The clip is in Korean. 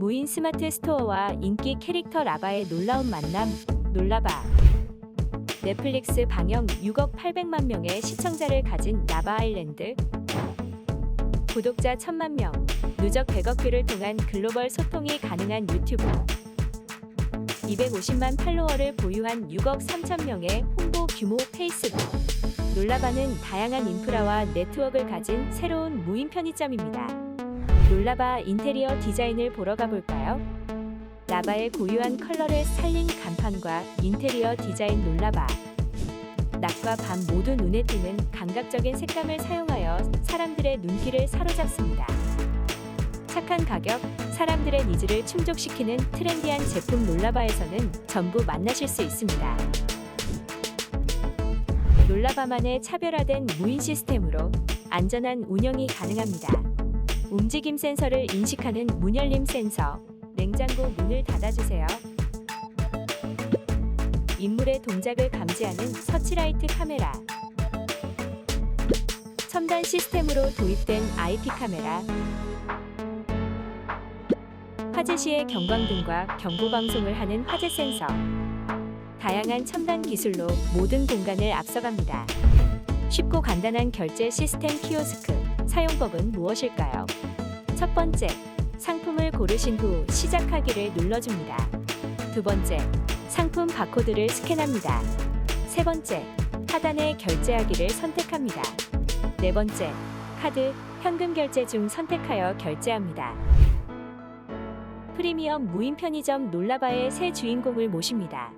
무인 스마트 스토어와 인기 캐릭터 라바의 놀라운 만남, 놀라바. 넷플릭스 방영 6억 800만 명의 시청자를 가진 라바 아일랜드. 구독자 1000만 명, 누적 100억 뷰를 통한 글로벌 소통이 가능한 유튜브. 250만 팔로워를 보유한 6억 3천 명의 홍보 규모 페이스북. 놀라바는 다양한 인프라와 네트워크를 가진 새로운 무인 편의점입니다. 놀라바 인테리어 디자인을 보러 가볼까요? 라바의 고유한 컬러를 살린 간판과 인테리어 디자인 놀라바. 낮과 밤 모두 눈에 띄는 감각적인 색감을 사용하여 사람들의 눈길을 사로잡습니다. 착한 가격, 사람들의 니즈를 충족시키는 트렌디한 제품 놀라바에서는 전부 만나실 수 있습니다. 놀라바만의 차별화된 무인 시스템으로 안전한 운영이 가능합니다. 움직임 센서를 인식하는 문 열림 센서, 냉장고 문을 닫아주세요. 인물의 동작을 감지하는 서치라이트 카메라. 첨단 시스템으로 도입된 IP 카메라. 화재 시의 경광등과 경보 방송을 하는 화재 센서. 다양한 첨단 기술로 모든 공간을 앞서갑니다. 쉽고 간단한 결제 시스템 키오스크. 사용법은 무엇일까요? 첫 번째, 상품을 고르신 후 시작하기를 눌러줍니다. 두 번째, 상품 바코드를 스캔합니다. 세 번째, 하단에 결제하기를 선택합니다. 네 번째, 카드, 현금 결제 중 선택하여 결제합니다. 프리미엄 무인 편의점 놀라바의 새 주인공을 모십니다.